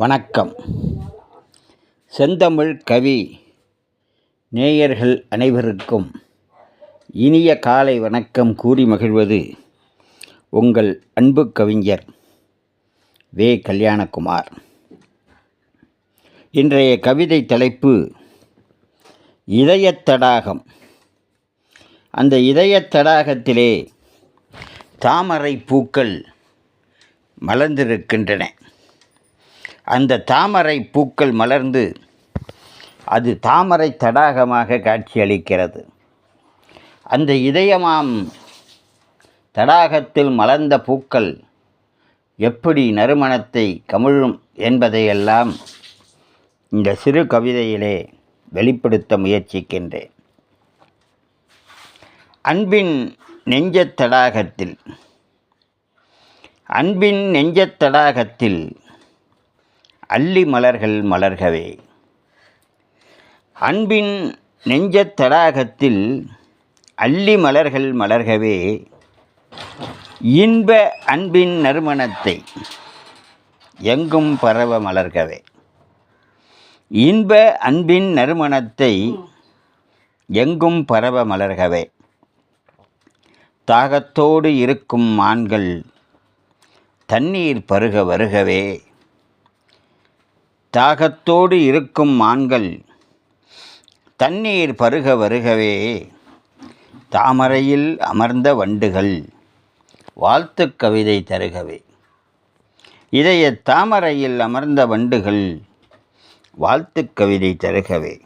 வணக்கம். செந்தமிழ் கவி நேயர்கள் அனைவருக்கும் இனிய காலை வணக்கம் கூறி மகிழ்வது உங்கள் அன்பு கவிஞர் வே. கல்யாணகுமார். இன்றைய கவிதை தலைப்பு இதயத் தடாகம். அந்த இதயத் தடாகத்திலே தாமரை பூக்கள் மலர்ந்திருக்கின்றன. அந்த தாமரை பூக்கள் மலர்ந்து அது தாமரை தடாகமாக காட்சியளிக்கிறது. அந்த இதயமாம் தடாகத்தில் மலர்ந்த பூக்கள் எப்படி நறுமணத்தை கமிழும் என்பதையெல்லாம் இந்த சிறு கவிதையிலே வெளிப்படுத்த முயற்சிக்கின்றேன். அன்பின் நெஞ்சத் தடாகத்தில் அன்பின் நெஞ்சத் தடாகத்தில் அள்ளி மலர்கள் மலர்கவே. அன்பின் நெஞ்சத் தடாகத்தில் அள்ளி மலர்கள் மலர்கவே. இன்ப அன்பின் நறுமணத்தை எங்கும் பரவ மலர்கவே. இன்ப அன்பின் நறுமணத்தை எங்கும் பரவ மலர்கவே. தாகத்தோடு இருக்கும் மான்கள் தண்ணீர் பருக வருகவே. தாகத்தோடு இருக்கும் மான்கள் தண்ணீர் பருக வருகவே தாமரையில் அமர்ந்த வண்டுகள் வாழ்த்துக் கவிதை தருகவே. இதய தாமரையில் அமர்ந்த வண்டுகள் வாழ்த்து கவிதை தருகவே.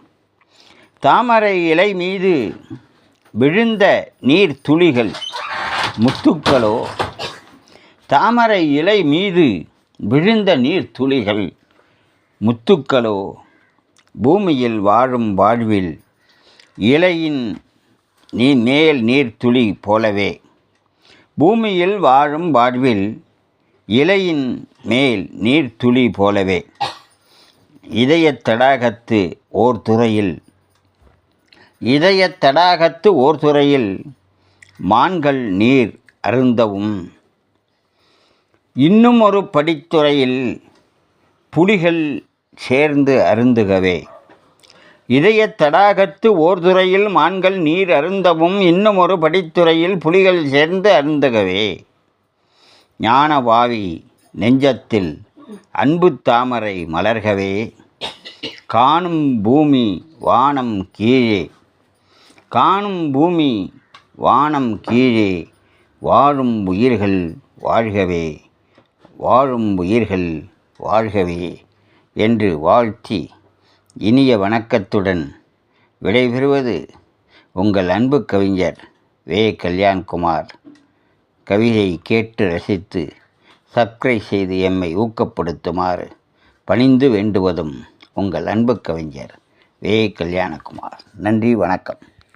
தாமரை இலை மீது விழுந்த நீர் துளிகள் முத்துக்களோ தாமரை இலை மீது விழுந்த நீர் துளிகள் முத்துக்களோ பூமியில் வாழும் வாழ்வில் இலையின் நீ மேல் நீர்த்துளி போலவே. பூமியில் வாழும் வாழ்வில் இலையின் மேல் நீர்த்துளி போலவே. இதயத் தடாகத்து ஓர் துறையில் இதயத் தடாகத்து ஓர் துறையில் மான்கள் நீர் அருந்தவும். இன்னும் ஒரு படித்துறையில் புலிகள் சேர்ந்து அருந்துகவே. இதயத் தடாகத்து ஓர்துறையில் மான்கள் நீர் அருந்தவும் இன்னும் ஒரு படித்துறையில் புலிகள் சேர்ந்து அருந்துகவே. ஞானவாவி நெஞ்சத்தில் அன்பு தாமரை மலர்கவே. காணும் பூமி வானம் கீழே. காணும் பூமி வானம் கீழே. வாழும் உயிர்கள் வாழ்கவே. வாழும் உயிர்கள் வாழ்கவே என்று வாழ்த்தி இனிய வணக்கத்துடன் விடைபெறுவது உங்கள் அன்பு கவிஞர் வே. கல்யாண்குமார். கவிதை கேட்டு ரசித்து சப்ஸ்கிரைப் செய்து எம்மை ஊக்கப்படுத்துமாறு பணிந்து வேண்டுவதும் உங்கள் அன்பு கவிஞர் வே. கல்யாணகுமார். நன்றி வணக்கம்.